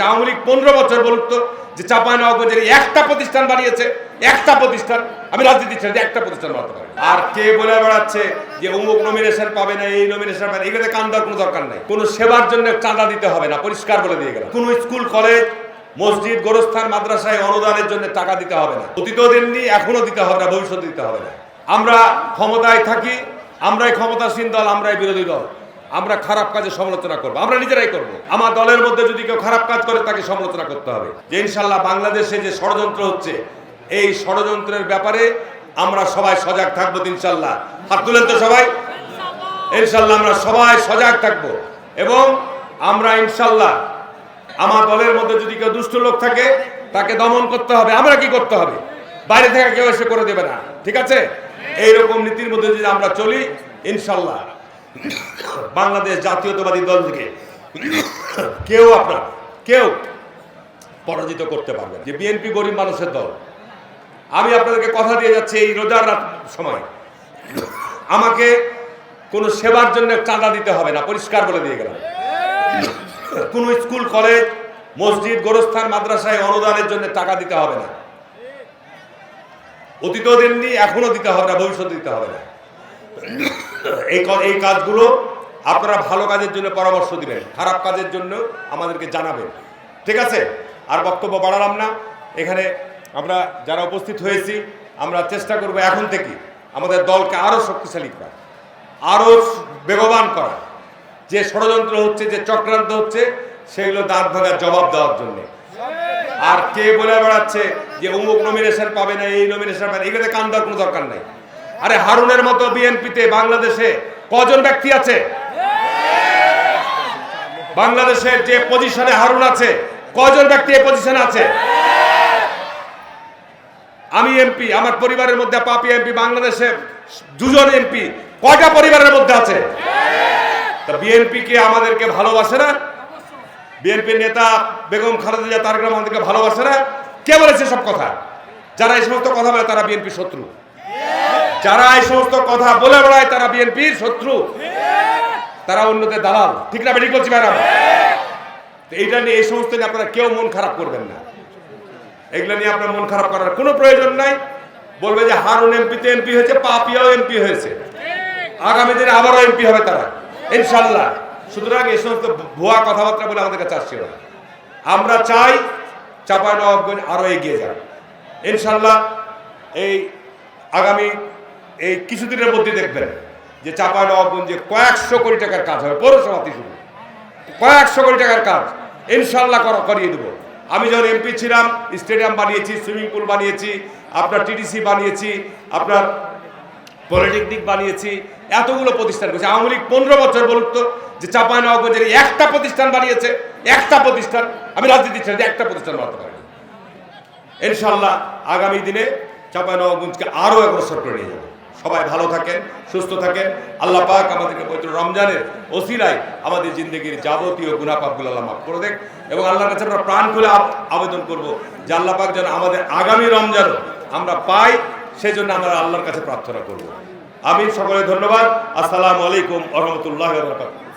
আওয়ামী লীগ পনেরো বছর যে একটা প্রতিষ্ঠান একটা প্রতিষ্ঠান, আমি রাজনীতি ছেড়ে একটা প্রতিষ্ঠান পারি। আর কে বলে বেড়াচ্ছে যে অমুক নমিনেশন পাবে না, এই নমিনেশন পাবে কান দেওয়ার কোনো দরকার নাই। কোনো সেবার জন্য চাঁদা দিতে হবে না, পরিষ্কার বলে দিয়ে গেলাম। কোনো স্কুল, কলেজ, মসজিদ, গোরস্থান, মাদ্রাসায় অনুদানের জন্য টাকা দিতে হবে না। অতীতও দেননি এখনও দিতে হবে না ভবিষ্যতে দিতে হবে না। আমরা ক্ষমতায় থাকি, আমরাই ক্ষমতাসীন দল, আমরাই বিরোধী দল। আমরা খারাপ কাজে সমালোচনা করব। আমরা নিজেরাই করব। আমার দলের মধ্যে যদি কেউ খারাপ কাজ করে, তাকে সমালোচনা করতে হবে। যে ইনশাল্লাহ বাংলাদেশে যে ষড়যন্ত্র হচ্ছে, এই ষড়যন্ত্রের ব্যাপারে আমরা সবাই সজাগ থাকব ইনশাল্লাহ। হাত তুলেন তো সবাই। ইনশাল্লাহ আমরা সবাই সজাগ থাকব। এবং আমরা ইনশাল্লাহ আমার দলের মধ্যে যদি কেউ দুষ্ট লোক থাকে, তাকে দমন করতে হবে। আমরা কি করতে হবে? বাইরে থেকে কেউ এসে করে দেবে না। ঠিক আছে? এইরকম নীতির মধ্যে যদি আমরা চলি, ইনশাল্লাহ। বাংলাদেশ জাতীয়তাবাদী দল থেকে। কেউ আপনার, কেউ পরাজিত করতে পারবে। যে বিএনপি গরিব মানুষের দল। আমি আপনাদেরকে কথা দিয়ে যাচ্ছি এই রোজার রাত সময়। আমাকে কোনো সেবার জন্য চাঁদা দিতে হবে না, পরিষ্কার বলে দিয়ে গেলাম। কোনো স্কুল, কলেজ, মসজিদ, গোরস্থান, মাদ্রাসায় অনুদানের জন্য টাকা দিতে হবে না। অতীতও দেননি এখনও দিতে হবে না ভবিষ্যতে দিতে হবে না। এই কাজগুলো আপনারা ভালো কাজের জন্য পরামর্শ দিবেন খারাপ কাজের জন্য আমাদেরকে জানাবেন। ঠিক আছে? আর বক্তব্য বাড়ালাম না। এখানে আমরা যারা উপস্থিত হয়েছি, আমরা চেষ্টা করব এখন থেকে আমাদের দলকে আরও শক্তিশালী করা আরও বেগবান করা যে ষড়যন্ত্র হচ্ছে, যে চক্রান্ত হচ্ছে সেগুলো দাঁত ভাঙার জবাব দেওয়ার জন্য। আর কে বলে বেড়াচ্ছে যে অমুক নমিনেশন পাবে না, এই নমিনেশন পাবে এগুলোতে কান দেওয়ার কোনো দরকার নাই। আরে হারুনের মতো বিএনপিতে, বাংলাদেশে কজন ব্যক্তি আছে? বাংলাদেশের যে পজিশনে হারুন আছে কজন ব্যক্তি এই পজিশনে আছে? আমি এমপি আমার পরিবারের মধ্যে পাপি এমপি বাংলাদেশে দুজন এমপি কয়টা পরিবারের মধ্যে আছে? তা বিএনপি কে আমাদেরকে ভালোবাসে না? বিএনপির নেতা বেগম খালেদা তারেক আমাদেরকে ভালোবাসে না? কে বলেছে সব কথা? যারা এই সমস্ত কথা বলে তারা বিএনপি শত্রু। যারা এই সমস্ত কথা বলে বেড়ায় তারা বিএনপির শত্রু। তারা অন্যদের দালাল। ঠিক না বেরিক বলছি ম্যাডাম তো এইটা নিয়ে এই সমস্ত নিয়ে আপনারা কেউ মন খারাপ করবেন না। এগুলো নিয়ে আপনার মন খারাপ করার কোনো প্রয়োজন নাই। বলবে যে হারুন এমপিতে এমপি হয়েছে, পাপিয়াও এমপি হয়েছে। আগামী দিনে আবারও এমপি হবে তারা। ইনশাল্লাহ সুতরাং এই সমস্ত ভুয়া কথাবার্তা বলে আমাদের কাছে আসছিল আমরা চাই চাপাই নবাবগঞ্জ আরও এগিয়ে যাক। ইনশাল্লাহ এই আগামী এই কিছুদিনের মধ্যে দেখবেন। যে চাপাই নবাবগঞ্জে কয়েকশো কোটি টাকার কাজ হবে পৌরসভাতে শুধু কয়েকশো কোটি টাকার কাজ, ইনশাল্লাহ কর- করিয়ে দেবো। আমি যখন এমপি ছিলাম, স্টেডিয়াম বানিয়েছি, সুইমিং পুল বানিয়েছি, আপনার টিডিসি বানিয়েছি, আপনার পলিটেকনিক বানিয়েছি, এতগুলো প্রতিষ্ঠান করেছি। আওয়ামী লীগ পনেরো বছর বলুক তো, যে নবাবগঞ্জের একটা প্রতিষ্ঠান বানিয়েছে, একটা প্রতিষ্ঠান, আমি রাজনীতি ছেড়ে একটা প্রতিষ্ঠান বানাতে পারি ইনশাল্লাহ আগামী দিনে চাপাই নবাবগঞ্জকে আরও অগ্রসর করে নিয়ে যাব। সবাই ভালো থাকেন, সুস্থ থাকেন। আল্লাহ পাক আমাদেরকে পবিত্র রমজানের ওসিলায় আমাদের জিন্দগির যাবতীয় গুণাপাকগুলো আল্লাহ মাফ করে দেখ এবং আল্লাহর কাছে আমরা প্রাণ খুলে আবেদন করব যে আল্লাহ পাক যেন আমাদের আগামী রমজান আমরা পাই সেই জন্য আমরা আল্লাহর কাছে প্রার্থনা করব। আমি সকলে ধন্যবাদ। আসসালামু আলাইকুম রহমতুল্লাহ